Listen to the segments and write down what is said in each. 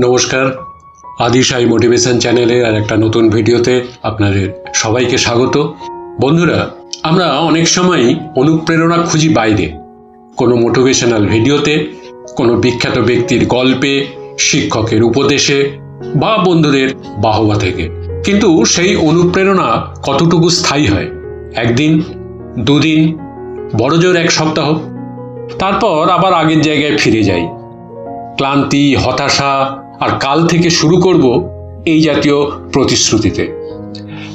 নমস্কার। আদি সাই মোটিভেশন চ্যানেলের আর একটা নতুন ভিডিওতে আপনাদের সবাইকে স্বাগত। বন্ধুরা, আমরা অনেক সময়ই অনুপ্রেরণা খুঁজি বাইরে। কোনো মোটিভেশনাল ভিডিওতে, কোনো বিখ্যাত ব্যক্তির গল্পে, শিক্ষকের উপদেশে বা বন্ধুদের বাহবা থেকে। কিন্তু সেই অনুপ্রেরণা কতটুকু স্থায়ী হয়? একদিন, দুদিন, বড়জোর এক সপ্তাহ। তারপর আবার আগের জায়গায় ফিরে যাই। ক্লান্তি, হতাশা আর কাল থেকে শুরু করব এই জাতীয় প্রতিশ্রুতিতে।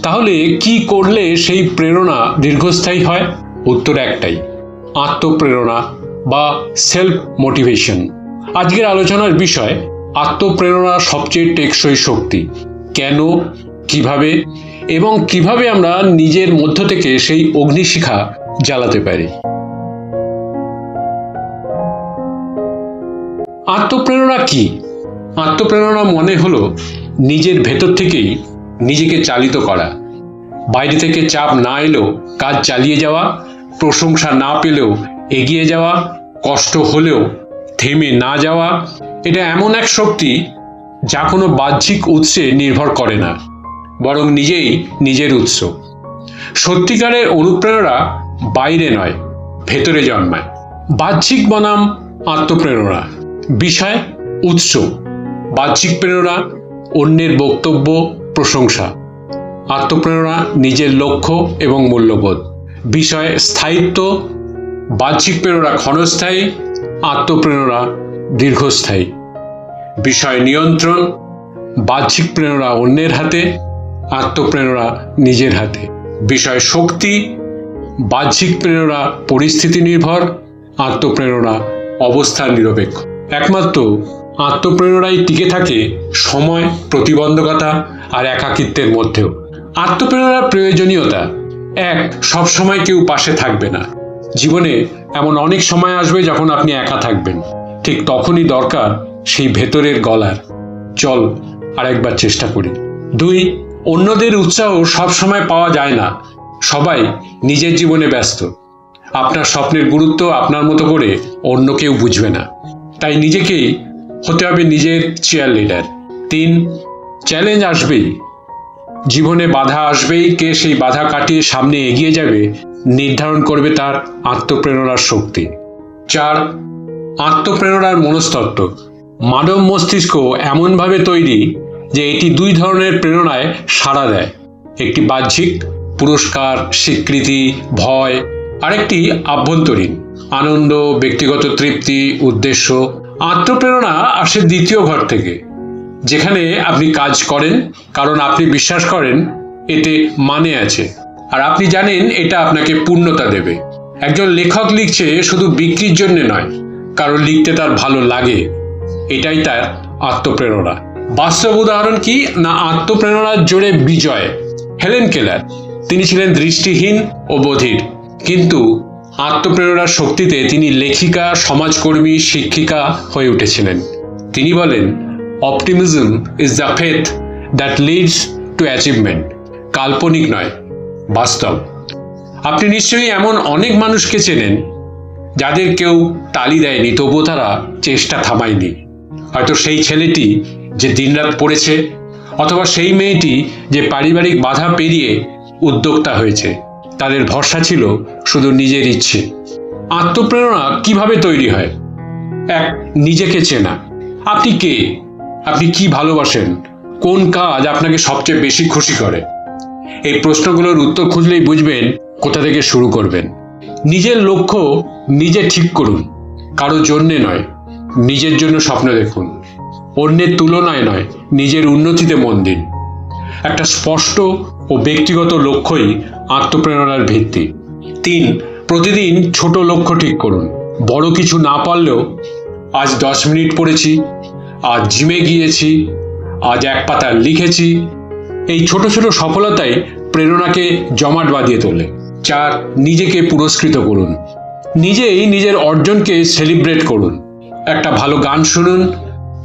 তাহলে কি করলে সেই প্রেরণা দীর্ঘস্থায়ী হয়? উত্তর একটাই, আত্মপ্রেরণা বা সেলফ মোটিভেশন আজকের আলোচনার বিষয়, আত্মপ্রেরণা সবচেয়ে টেকসই শক্তি। কেন, কীভাবে এবং কীভাবে আমরা নিজের মধ্য থেকে সেই অগ্নিশিখা জ্বালাতে পারি? আত্মপ্রেরণা কি? আত্মপ্রেরণা মনে হলো নিজের ভেতর থেকেই নিজেকে চালিত করা। বাইরে থেকে চাপ না এলেও কাজ চালিয়ে যাওয়া, প্রশংসা না পেলেও এগিয়ে যাওয়া, কষ্ট হলেও থেমে না যাওয়া, এটা এমন এক শক্তি যা কোনো বাহ্যিক উৎসে নির্ভর করে না, বরং নিজেই নিজের উৎস। সত্যিকারের অনুপ্রেরণা বাইরে নয়, ভেতরে জন্মায়। বাহ্যিক বনাম আত্মপ্রেরণা, বিষয় উৎস। বাহ্যিক প্রেরণা, অন্যের বক্তব্য, প্রশংসা। আত্মপ্রেরণা, নিজের লক্ষ্য এবং মূল্যবোধ। বিষয়ে স্থায়িত্ব, বাহ্যিক প্রেরণা ক্ষণস্থায়ী, আত্মপ্রেরণা দীর্ঘস্থায়ী। বিষয় নিয়ন্ত্রণ, বাহ্যিক প্রেরণা অন্যের হাতে, আত্মপ্রেরণা নিজের হাতে। বিষয় শক্তি, বাহ্যিক প্রেরণা পরিস্থিতি নির্ভর, আত্মপ্রেরণা অবস্থান নিরপেক্ষ। একমাত্র আত্মপ্রেরণাই টিকে থাকে সময়, প্রতিবন্ধকতা আর একাকিত্বের মধ্যেও। আত্মপ্রেরণার প্রয়োজনীয়তা, এক সব সময় কেউ পাশে থাকবে না। জীবনে এমন অনেক সময় আসবে যখন আপনি একা থাকবেন। ঠিক তখনই দরকার সেই ভেতরের গলার। চল, আরেকবার চেষ্টা করি। দুই, অন্যদের উৎসাহ সব সময় পাওয়া যায় না। সবাই নিজের জীবনে ব্যস্ত। আপনার স্বপ্নের গুরুত্ব আপনার মতো করে অন্য কেউ বুঝবে না। তাই নিজেকেই হতে হবে নিজের চেয়ার লিডার তিন চ্যালেঞ্জ আসবেই। জীবনে বাধা আসবেই, কে সেই বাধা কাটিয়ে সামনে এগিয়ে যাবে, নির্ধারণ করবে তার আত্মপ্রেরণার শক্তি। চার, আত্মপ্রেরণার মনস্তত্ত্ব। মানব মস্তিষ্ক এমনভাবে তৈরি যে এটি দুই ধরনের প্রেরণায় সাড়া দেয়। একটি বাহ্যিক, পুরস্কার, স্বীকৃতি, ভয়, আরেকটি আভ্যন্তরীণ। আনন্দ, ব্যক্তিগত তৃপ্তি, উদ্দেশ্য আত্মপ্রেরণা আসে দ্বিতীয় ঘর থেকে, যেখানে আপনি কাজ করেন, কারণ আপনি বিশ্বাস করেন এতে মানে আছে। আর আপনি জানেন এটা আপনাকে পূর্ণতা দেবে। একজন লেখক লিখছে শুধু বিক্রির জন্য নয়, কারণ লিখতে তার ভালো লাগে। এটাই তার আত্মপ্রেরণা। বাস্তব উদাহরণ কি? না আত্মপ্রেরণার জোরে বিজয়। হেলেন কেলার, তিনি ছিলেন দৃষ্টিহীন ও বধির, কিন্তু আত্মপ্রেরণার শক্তিতে তিনি লেখিকা, সমাজকর্মী, শিক্ষিকা হয়ে উঠেছিলেন। তিনি বলেন optimism is the faith that leads to achievement কাল্পনিক নয়, বাস্তব। আপনি নিশ্চয়ই এমন অনেক মানুষকে চেনেন, যাদের কেউ তালি দেয়নি তবুও তারা চেষ্টা থামায়নি। হয়তো সেই ছেলেটি যে দিনরাত পড়েছে, অথবা সেই মেয়েটি যে পারিবারিক বাধা পেরিয়ে উদ্যোক্তা হয়েছে। তাদের ভরসা ছিল শুধু নিজের ইচ্ছে। আত্মপ্রেরণা কীভাবে তৈরি হয়? এক, নিজেকে চেনা। আপনি কে? আপনি কি ভালোবাসেন? কোন কাজ আপনাকে সবচেয়ে বেশি খুশি করে? এই প্রশ্নগুলোর উত্তর খুঁজলেই বুঝবেন কোথা থেকে শুরু করবেন। নিজের লক্ষ্য নিজে ঠিক করুন। কারও জন্যে নয়, নিজের জন্য স্বপ্ন দেখুন। অন্যের তুলনায় নয়, নিজের উন্নতিতে মন দিন। একটা স্পষ্ট ও ব্যক্তিগত লক্ষ্যই আত্মপ্রেরণার ভিত্তি। তিন, প্রতিদিন ছোট লক্ষ্য ঠিক করুন। বড় কিছু না পারলেও, আজ দশ মিনিট পড়েছি, আজ জিমে গিয়েছি, আজ এক পাতা লিখেছি। এই ছোট ছোট সফলতাই প্রেরণাকে জমাট বাঁধিয়ে তোলে। চার, নিজেকে পুরস্কৃত করুন। নিজেই নিজের অর্জনকে সেলিব্রেট করুন। একটা ভালো গান শুনুন,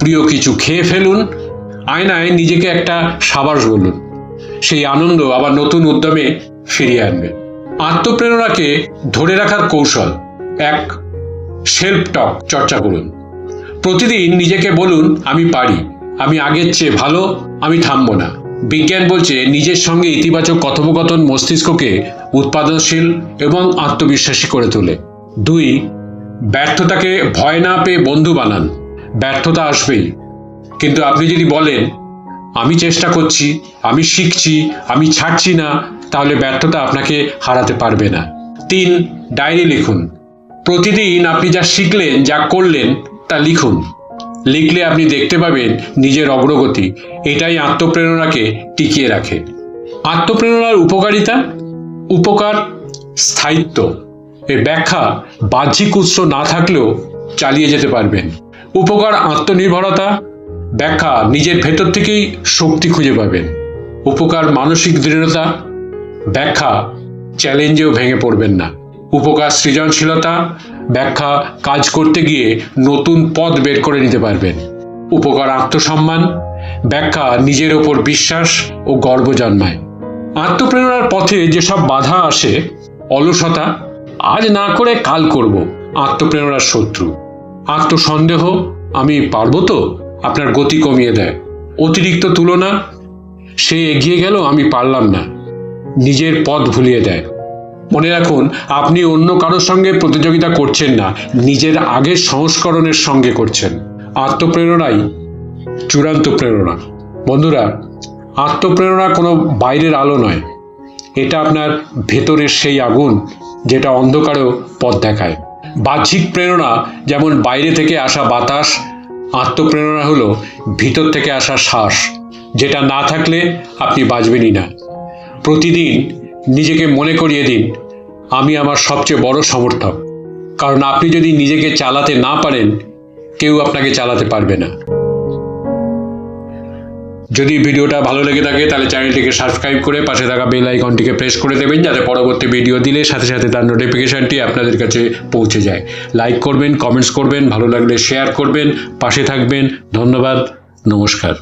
প্রিয় কিছু খেয়ে ফেলুন, আয়নায় নিজেকে একটা সাবাস বলুন। সেই আনন্দ আবার নতুন উদ্যমে ফিরিয়ে আনবে। আত্মপ্রেরণাকে ধরে রাখার কৌশল এক সেলফ টক চর্চা করুন। প্রতিদিন নিজেকে বলুন, আমি পারি, আমি আগের চেয়ে ভালো, আমি থামবো না। বিজ্ঞান বলছে, নিজের সঙ্গে ইতিবাচক কথোপকথন মস্তিষ্ককে উৎপাদনশীল এবং আত্মবিশ্বাসী করে তোলে। দুই, ব্যর্থতাকে ভয় না পেয়ে বন্ধু বানান। ব্যর্থতা আসবেই। কিন্তু আপনি যদি বলেন, আমি চেষ্টা করছি, আমি শিখছি, আমি ছাড়ছি না তাহলে ব্যর্থতা আপনাকে হারাতে পারবে না। তিন, ডায়েরি লিখুন। প্রতিদিন আপনি যা শিখলেন, যা করলেন, তা লিখুন। লিখলে আপনি দেখতে পাবেন নিজের অগ্রগতি। এটাই আত্মপ্রেরণাকে টিকিয়ে রাখে। আত্মপ্রেরণার উপকারিতা? উপকার স্থায়িত্ব। এর ব্যাখ্যা বাহ্যিক উৎস না থাকলেও চালিয়ে যেতে পারবেন। উপকার আত্মনির্ভরতা? ব্যাখ্যা নিজের ভেতর থেকেই শক্তি খুঁজে পাবেন। উপকার মানসিক দৃঢ়তা? ব্যাখ্যা চ্যালেঞ্জেও ভেঙে পড়বেন না। উপকার সৃজনশীলতা, ব্যাখ্যা, কাজ করতে গিয়ে নতুন পথ বের করে নিতে পারবেন। উপকার আত্মসম্মান, ব্যাখ্যা নিজের ওপর বিশ্বাস ও গর্ব জন্মায়। আত্মপ্রেরণার পথে যেসব বাধা আসে, অলসতা, আজ না করে কাল করব, আত্মপ্রেরণার শত্রু। আত্মসন্দেহ, আমি পারব তো? আপনার গতি কমিয়ে দেয়। অতিরিক্ত তুলনা, সে এগিয়ে গেল, আমি পারলাম না। নিজের পথ ভুলিয়ে দেয়। মনে রাখুন, আপনি অন্য কারোর সঙ্গে প্রতিযোগিতা করছেন না, নিজের আগের সংস্করণের সঙ্গে করছেন। আত্মপ্রেরণাই চূড়ান্ত প্রেরণা। বন্ধুরা, আত্মপ্রেরণা কোনো বাইরের আলো নয়। এটা আপনার ভেতরের সেই আগুন যেটা অন্ধকারেও পথ দেখায়। বাহ্যিক প্রেরণা যেমন বাইরে থেকে আসা বাতাস, আত্মপ্রেরণা হলো ভিতর থেকে আসা শ্বাস, যেটা না থাকলে আপনি বাঁচবেনই না। প্রতিদিন নিজেকে মনে করিয়ে দিন, আমি আমার সবচেয়ে বড় সমর্থক। কারণ আপনি যদি নিজেকে চালাতে না পারেন, কেউ আপনাকে চালাতে পারবে না। যদি ভিডিওটা ভালো লেগে থাকে, তাহলে চ্যানেলটিকে সাবস্ক্রাইব করে পাশে থাকা বেল আইকনটিকে প্রেস করে দেবেন, যাতে পরবর্তী ভিডিও দিলে সাথে সাথে তার নোটিফিকেশনটি আপনাদের কাছে পৌঁছে যায়। লাইক করবেন কমেন্টস করবেন, ভালো লাগলে শেয়ার করবেন, পাশে থাকবেন। ধন্যবাদ, নমস্কার।